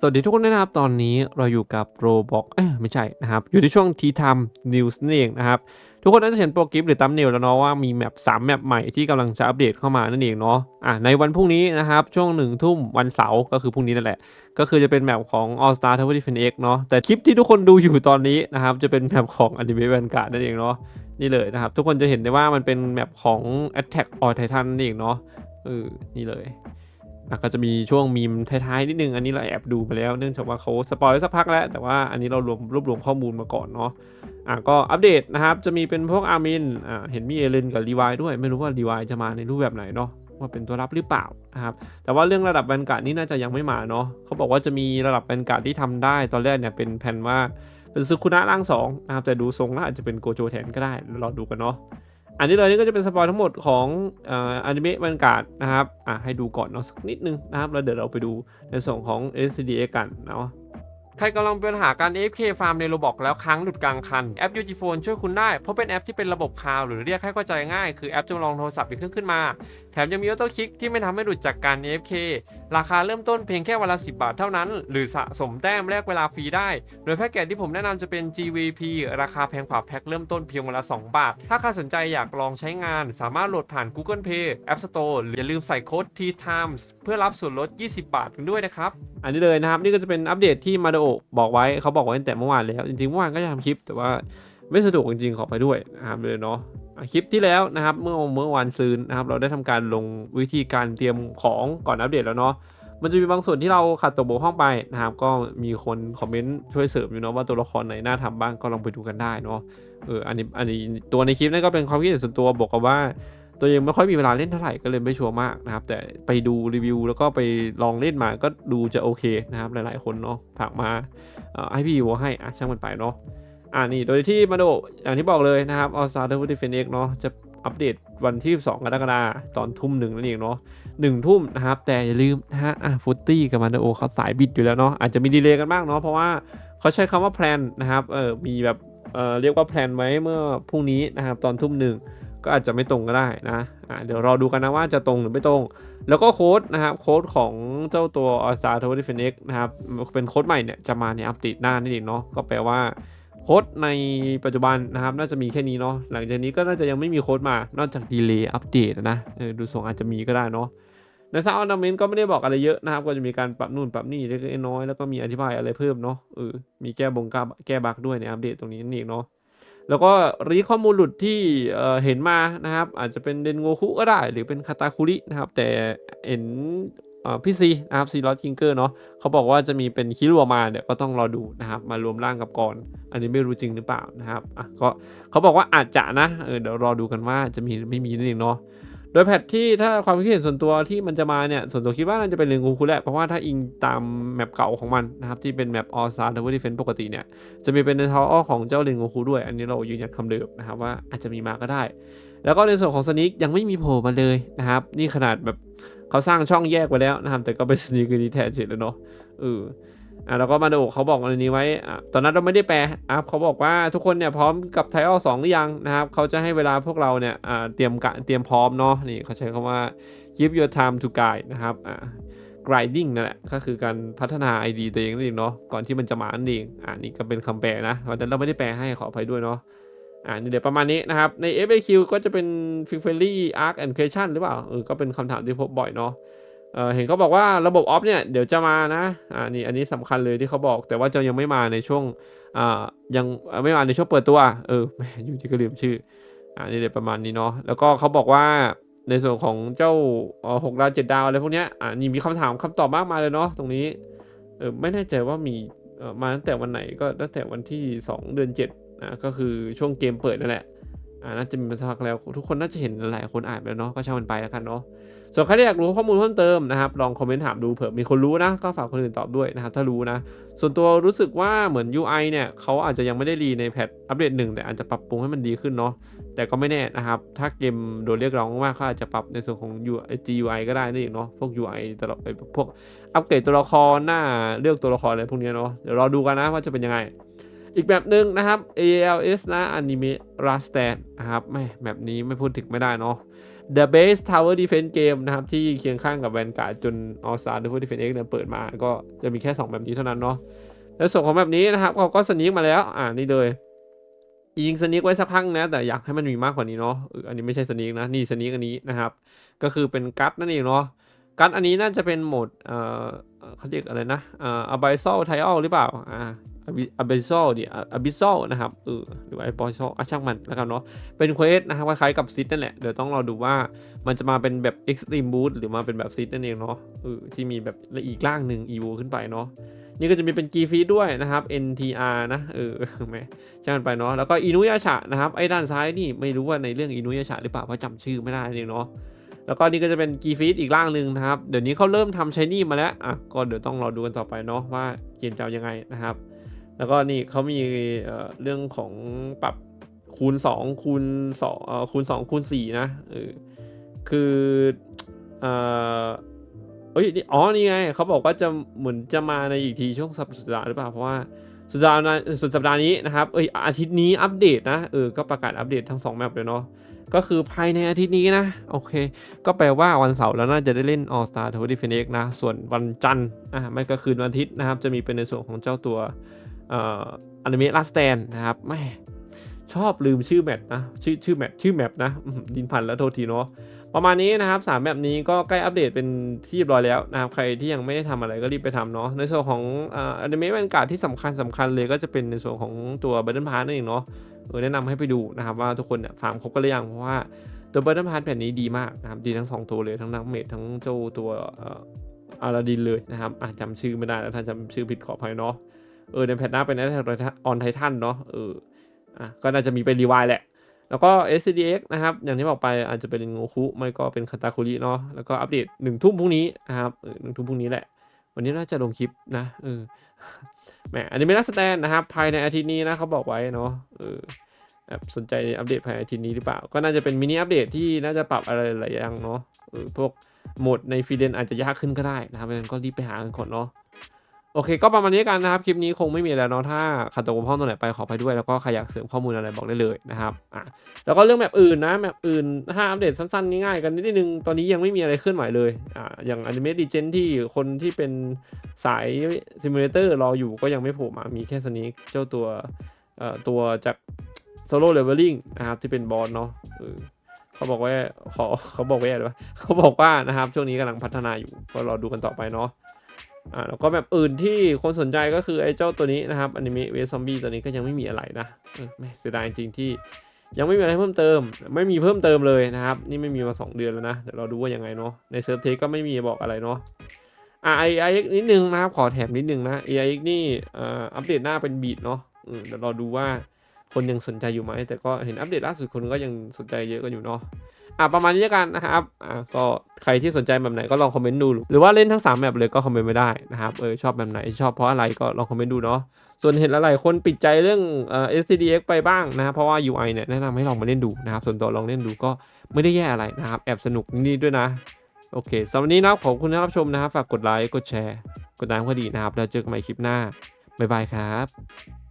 สวัสดีทุกคนนะครับ ตอนนี้เราอยู่กับโรบอกเอ้ไม่ใช่นะครับ อยู่ในช่วงทีไทม์นิวส์นั่เองนะครับ ทุกคนน่าจะเห็นโปรกิฟหรือตัมเนลแล้วเนาะว่ามีแมป3แมปใหม่ที่กำลังจะอัปเดตเข้ามานั่นเองเนาะอะในวันพรุ่งนี้นะครับ ช่วงหนึ่งทุ่มวันเสาร์ก็คือพรุ่งนี้นั่นแหละ ก็คือจะเป็นแมปของ All Star Tower Defense X เนาะแต่คลิปที่ทุกคนดูอยู่ตอนนี้นะครับจะเป็นแมปของ Anime Vanguard นั่นเองเนาะนี่เลยนะครับ ทุกคนจะเห็นได้ว่ามันเป็นแมปของ Attack on Titan นั่นเองเนาะเออนี่เลย อะก็จะมีช่วงมีมท้ายๆนิดนึง อันนี้เราแอบดูไปแล้ว เนื่องจากว่าเขาสปอยสักพักแล้ว แต่ว่าอันนี้เรารวมรวบรวมข้อมูลมาก่อนเนาะอะก็อัปเดตนะครับ จะมีเป็นพวกอาร์มินอ่าเห็นมีเอเลนกับรีวายด้วย ไม่รู้ว่ารีวายจะมาในรูปแบบไหนเนาะว่าเป็นตัวรับหรือเปล่านะครับ แต่ว่าเรื่องระดับแวนการ์ดนี่น่าจะยังไม่มาเนาะเขาบอกว่าจะมีระดับแวนการ์ดที่ทำได้ ตอนแรกเนี่ยเป็นแผนว่าเป็นซึคุนะร่างสองนะครับ แต่ดูทรงแล้วอาจจะเป็นโกโจแทนก็ได้เรอดูกันเนาะ อันนี้เลยนี่ก็จะเป็นสปอยทั้งหมดของอนิเมะมันการ์ดนะครับอะให้ดูก่อนเนาะสักนิดนึงนะครับแล้วเดี๋ยวเราไปดูในส่วนของ SCDA กันเนาะ ใครกำลังเป็นปัญหาการ AFK ฟาร์มในโรบอกแล้วค้างหลุดกลางคัน แอป UG Phone ช่วยคุณได้ เพราะเป็นแอปที่เป็นระบบคลาวหรือเรียกให้เข้าใจง่าย คือแอปจำลองโทรศัพท์อีกเครื่องขึ้นมา แถมยังมีออโต้คลิกที่ไม่ทำให้หลุดจากการ AFK ราคาเริ่มต้นเพียงแค่วันละ 10 บาทเท่านั้น หรือสะสมแต้มแลกเวลาฟรีได้ โดยแพ็กเกจที่ผมแนะนำจะเป็น GVP ราคาแพงกว่าแพ็คเริ่มต้นเพียงวันละ 2 บาท ถ้าใครสนใจอยากลองใช้งาน สามารถโหลดผ่าน Google Play App Store หรืออย่าลืมใส่โค้ด T Times เพื่อรับส่วนลด 20 บาทกันด้วยนะครับ อันนี้เลยนะครับนี่ก็จะเป็นอัปเดตที่มาโดบอกไว้เขาบอกไว้ตั้งแต่เมื่อวานแล้ว จริงๆเมื่อวานก็จะทำคลิป แต่ว่าไม่สะดวกจริงๆขอไปด้วยนะครับเลยเนาะคลิปที่แล้วนะครับ เมื่อเมื่อวันซืนนะครับ เราได้ทำการลงวิธีการเตรียมของก่อนอัปเดตแล้วเนาะมันจะมีบางส่วนที่เราขาดตกบกพร่องไปนะครับ ก็มีคนคอมเมนต์ช่วยเสริมอยู่เนาะว่าตัวละครไหนน่าทำบ้างก็ลองไปดูกันได้เนาะเอออันนี้อันนี้ตัวในคลิปนั่นก็เป็นความคิดเห็นส่วนตัวบอกกับว่า ตัวเองไม่ค่อยมีเวลาเล่นเท่าไหร่ก็เลยไม่ชัวร์มากนะครับ แต่ไปดูรีวิวแล้วก็ไปลองเล่นมาก็ดูจะโอเคนะครับหลายๆคนเนาะฝากมาให้พี่ยูให้อะช่างมันไปเนาะอ่านี่โดยที่มาโดอย่างที่บอกเลยนะครับออสตาร์เดอร์ดิเฟนเอกเนาะจะอัปเดตวันที่ 2 กรกฎาคมตอนทุ่มหนึ่งนั่นเองเนาะหนึ่งทุ่มนะครับ แต่อย่าลืมนะฮะอะฟุตตี้กับมันโอเขาสายบิดอยู่แล้วเนาะอาจจะมีดีเลย์กันบ้างเนาะเพราะว่าเขาใช้คำว่าแพลนนะครับเออมีแบบเออเรียกว่าแพลนไว้เมื่อพรุ่งนี้นะครับตอนทุ่มหนึ่ง ก็อาจจะไม่ตรงก็ได้นะอะเดี๋ยวรอดูกันนะว่าจะตรงหรือไม่ตรง แล้วก็โค้ดนะครับโค้ดของเจ้าตัว All Star Tower Defense X นะครับเป็นโค้ดใหม่เนี่ยจะมาในอัปเดตหน้านี่เองเนาะก็แปลว่าโค้ดในปัจจุบันนะครับน่าจะมีแค่นี้เนาะหลังจากนี้ก็น่าจะยังไม่มีโค้ดมานอกจากดีเลย์อัปเดตนะดูทรงอาจจะมีก็ได้เนาะในซาวน์ดัมเมนก็ไม่ได้บอกอะไรเยอะนะครับ ก็จะมีการปรับนู่นปรับนี่เล็กน้อยแล้วก็มีอธิบายอะไรเพิ่มเนาะเออมีแก้บงกาแก้บั๊กด้วยในอัปเดตตรงนี้นั่นเองเนาะ แล้วก็รีข้อมูลหลุดที่เห็นมานะครับ อาจจะเป็นเดนโงคุก็ได้ หรือเป็นคาตาคุรินะครับ แต่เห็นพี่ซีนะครับซีลอสคิงเกอร์เนาะเขาบอกว่าจะมีเป็นคิรัวมาเนี่ยก็ต้องรอดูนะครับ มารวมร่างกับก่อน อันนี้ไม่รู้จริงหรือเปล่านะครับอะก็เขาบอกว่าอาจจะนะเออเดี๋ยวรอดูกันว่าจะมีหรือไม่มีนั่นเองเนาะ ดยแพทที่ถ้าความคิดเห็นส่วนตัวที่มันจะมาเนี่ย ส่วนตัวคิดว่าน่าจะเป็นเรนกูคูแหละ เพราะว่าถ้าอิงตามแมปเก่าของมันนะครับ ที่เป็นแมปออสซาร์ดับเบิลดิเฟนปกติเนี่ย จะมีเป็นในทาวอ้อของเจ้าเรนกูคูด้วย อันนี้เรายืนยันคำเดิมนะครับว่าอาจจะมีมาก็ได้ แล้วก็ในส่วนของสนิกยังไม่มีโผล่มาเลยนะครับ นี่ขนาดแบบเขาสร้างช่องแยกไว้แล้วนะครับ แต่ก็เป็นสนิกคือดีแทนเฉยแล้วเนาะเออ อะแล้วก็มาดูเขาบอกอันนี้ไว้อะตอนนั้นเราไม่ได้แปลอะเขาบอกว่าทุกคนเนี่ยพร้อมกับไทออลสองหรือยังนะครับเขาจะให้เวลาพวกเราเนี่ยอ่าเตรียมกะเตรียมพร้อมเนาะนี่เขาใช้คำว่า give your time to guide นะครับอ่า grinding นั่นแหละก็คือการพัฒนา ID ตัวเองนั่นเองเนาะก่อนที่มันจะมานั่นเองอ่านี่ก็เป็นคำแปลนะวันนั้นเราไม่ได้แปลให้ขออภัยด้วยเนาะอ่านี่เดี๋ยวประมาณนี้นะครับใน FAQ ก็จะเป็น f i f e r l y arc and question หรือเปล่าเออก็เป็นคำถามที่พบบ่อยเนาะ เออเห็นเขาบอกว่าระบบออฟเนี่ยเดี๋ยวจะมานะอ่านี่อันนี้สำคัญเลยที่เขาบอก แต่ว่าจะยังไม่มาในช่วงอ่ายังไม่มาในช่วงเปิดตัวเออแมอยู่ที่ก็ลืมชื่ออ่านี่เดี๋ยประมาณนี้เนาะแล้วก็เขาบอกว่าในส่วนของเจ้าหกดาวเจ็ดดาวอะไรพวกเนี้ยอ่านี่มีคำถามคำตอบมากมายเลยเนาะตรงนี้เออไม่แน่ใจว่ามีเออมาตั้งแต่วันไหนก็ตั้งแต่วันที่ 2 เดือน7อ่าก็คือช่วงเกมเปิดนั่นแหละอ่าน่าจะมีมาสักพักแล้ว ทุกคนน่าจะเห็นหลายคนอ่านไปแล้วเนาะก็ช่างมันไปแล้วกันเนาะ ส่วนใครที่อยากรู้ข้อมูลเพิ่มเติมนะครับ ลองคอมเมนต์ถามดูเผื่อมีคนรู้นะ ก็ฝากคนอื่นตอบด้วยนะครับ ถ้ารู้นะ ส่วนตัวรู้สึกว่าเหมือน UI เนี่ยเขาอาจจะยังไม่ได้รีในแพทอัปเดตหนึ่งแต่อาจจะปรับปรุงให้มันดีขึ้นเนาะแต่ก็ไม่แน่นะครับ ถ้าเกมโดนเรียกร้องมากเขาอาจจะปรับในส่วนของ UI GUI ก็ได้นั่เองเนาะพวก UI ตลอดไปพวกอัปเกรดตัวละครหน้าเลือกตัวละครอะไรพวกนี้เนาะเดี๋ยวรอดูกันนะว่าจะเป็นยังไงอีกแบบหนึ่งนะครับ ALS นะ Anime Last a n นะครับไม่แบบนี้ไม่พูดถึงไม่ได้เนาะ The Base Tower Defense Game นะครับ ที่เคียงข้างกับ Vanguard จน All Star Tower Defense X เนี่ยเปิดมาก็จะมีแค่ 2 แบบนี้เท่านั้นเนาะแล้วส่วนของแบบนี้นะครับเขาก็สนิกมาแล้ว อ่านี่เลยยิงสนิกไว้สักพักนะ แต่อยากให้มันมีมากกว่านี้เนาะอันนี้ไม่ใช่สนิกนะ นี่สนิกอันนี้นะครับ ก็คือเป็นกัตนั่นเองเนาะกัตอันนี้น่าจะเป็นโหมดเอ่อเขาเรียกอะไรนะอ่า abyssal trial หรือเปล่าอ่า abyssal ดิ abyssal นะครับเออหรือว่า abyssal อะช่างมันแล้วกันเนาะเป็นเควสนะครับคล้ายๆกับซิดนั่นแหละ เดี๋ยวต้องรอดูว่ามันจะมาเป็นแบบ extreme boost หรือมาเป็นแบบซิดนั่นเองเนาะเออที่มีแบบอีกร่างหนึ่ง evo ขึ้นไปเนาะนี่ก็จะมีเป็น g f e e d ด้วยนะครับ ntr นะเออแม่ช่างมันไปเนาะแล้วก็อินุยาชะนะครับไอ้ด้านซ้ายนี่ไม่รู้ว่าในเรื่องอินุยาชะหรือเปล่าเพราะจำชื่อไม่ได้เองเนาะแล้วก็นี่ก็จะเป็นกีฟีดอีกร่างหนึ่งนะครับ เดี๋ยวนี้เขาเริ่มทำชายนี่มาแล้วอะก็เดี๋ยวต้องรอดูกันต่อไปเนาะว่าเกมจะยังไงนะครับ แล้วก็นี่เขามีเรื่องของปรับคูณ 2 คูณ2เอ่อคูณ 2 คูณ 4 นะเออคือเอ่อเอ้ยอ๋อนี่ไงเขาบอกว่าจะเหมือนจะมาในอีกทีช่วงสัปดาห์หรือเปล่าเพราะว่าสุดสัปดาห์สุดสัปดาห์นี้นะครับเอ้ยอาทิตย์นี้อัปเดตนะเออก็ประกาศอัปเดตทั้งสองแมปเลยเนาะก็คือภายในอาทิตย์นี้นะ โอเค ก็แปลว่าวันเสาร์แล้วน่าจะได้เล่น All Star t w e n t y f i n i x นะ ส่วนวันจันทร์อะไม่ก็คืนวันอาทิตย์นะครับ จะมีเป็นในส่วนของเจ้าตัว อนิเมะลาสแตนนะครับไม่ชอบลืมชื่อแมปนะชื่อชื่อแมปชื่อแมปนะดินพันแล้วโทษทีเนาะประมาณนี้นะครับสามแบบนี้ก็ใกล้อัปเดตเป็นที่เรียบร้อยแล้วนะครับใครที่ยังไม่ได้ทำอะไรก็รีบไปทำเนาะในส่วนของอนิเมะแวนการ์ดที่สำคัญสำคัญเลยก็จะเป็นในส่วนของตัวบัตเทิลพาร์นั่นเองเนาะเออแนะนำให้ไปดูนะครับว่าทุกคนเนี่ยฟาร์มครบกันหรือยังเพราะว่าตัวบัตเทิลพาร์แผ่นนี้ดีมากนะครับดีทั้ง 2 ตัวเลยทั้งนักเมดทั้งเจ้าตัวอาราดินเลยนะครับอะจำชื่อไม่ได้แล้วถ้าจำชื่อผิดขออภัยเนาะ เออในแพทหน้าเป็นแอออนไททันเนาะเอออะก็น่าจะมีเป็นรีวายแหละ แล้วก็ SCDX นะครับ อย่างที่บอกไปอาจจะเป็นงูคุไม่ก็เป็นคาตาคุริเนาะแล้วก็อัปเดตหนึ่งทุ่มพรุ่งนี้นะครับหนึ่งทุ่มพรุ่งนี้แหละ วันนี้น่าจะลงคลิปนะเออแหมอันนี้ไม่น่าสแตนนะครับ ภายในอาทิตย์นี้นะเขาบอกไว้เนาะเออแบบสนใจอัปเดตภายในอาทิตย์นี้หรือเปล่า ก็น่าจะเป็นมินิอัปเดตที่น่าจะปรับอะไรหลายอย่างเนาะเออพวกโหมดในฟีเดนอาจจะยากขึ้นก็ได้นะครับเพราะนั้นก็รีบไปหากันก่อนเนาะ โอเค ก็ประมาณนี้กันนะครับ คลิปนี้คงไม่มีแล้วเนาะถ้าขัดตกบกพร่องตรงไหนไปขอไปด้วยแล้วก็ใครอยากเสริมข้อมูลอะไรบอกได้เลยนะครับอะแล้วก็เรื่องแบบอื่นนะแบบอื่นถ้าอัปเดตสั้นๆง่ายๆกันนิดนึงตอนนี้ยังไม่มีอะไรเคลื่อนไหวเลยอ่าอย่างอนิเมะดีเจนที่คนที่เป็นสายซิมูเลเตอร์รออยู่ก็ยังไม่โผล่มามีแค่สนิกเจ้าตัวเอ่อตัวจากโซโล่เลเวลลิ่งนะครับที่เป็นบอสเนาะเออเขาบอกว่าขอเขาบอกว่าอะไรวะเขาบอกว่านะครับช่วงนี้กำลังพัฒนาอยู่ก็รอดูกันต่อไปเนาะ อ่าแล้วก็แบบอื่นที่คนสนใจก็คือไอ้เจ้าตัวนี้นะครับอนิเมะเวซอมบี้ตัวนี้ก็ยังไม่มีอะไรนะเออแม่เสียดายจริงที่ยังไม่มีอะไรเพิ่มเติม ไม่มีเพิ่มเติมเลยนะครับ นี่ไม่มีมา 2 เดือนแล้วนะ เดี๋ยวเราดูว่ายังไงเนาะ ในเซิร์ฟเทคก็ไม่มีบอกอะไรเนาะอ่าไอไอนิดนึงนะครับ ขอแถมนิดนึงนะ AI นี่เอ่ออัปเดตหน้าเป็นบีทเนาะเดี๋ยวเรอดูว่าคนยังสนใจอยู่ไหม แต่ก็เห็นอัปเดตล่าสุดคนก็ยังสนใจเยอะกันอยู่เนาะ อะประมาณนี้แล้วกันนะครับอะก็ใครที่สนใจแบบไหนก็ลองคอมเมนต์ดู หรือว่าเล่นทั้ง3แบบเลยก็คอมเมนต์ไม่ได้นะครับเออชอบแบบไหนชอบเพราะอะไรก็ลองคอมเมนต์ดูเนาะส่วนเห็นหลายคนปิดใจเรื่องเอ่อ SCDX ไปบ้างนะครับเพราะว่า UI เนี่ยแนะนำให้ลองมาเล่นดูนะครับส่วนตัวลองเล่นดูก็ไม่ได้แย่อะไรนะครับแอบสนุกนิดด้วยนะโอเคสำหรับวันนี้นะขอบคุณที่รับชมนะครับฝากกดไลค์กดแชร์ กดติดตามก็ดีนะครับแล้วเจอกันใหม่คลิปหน้าบ๊ายบายครับ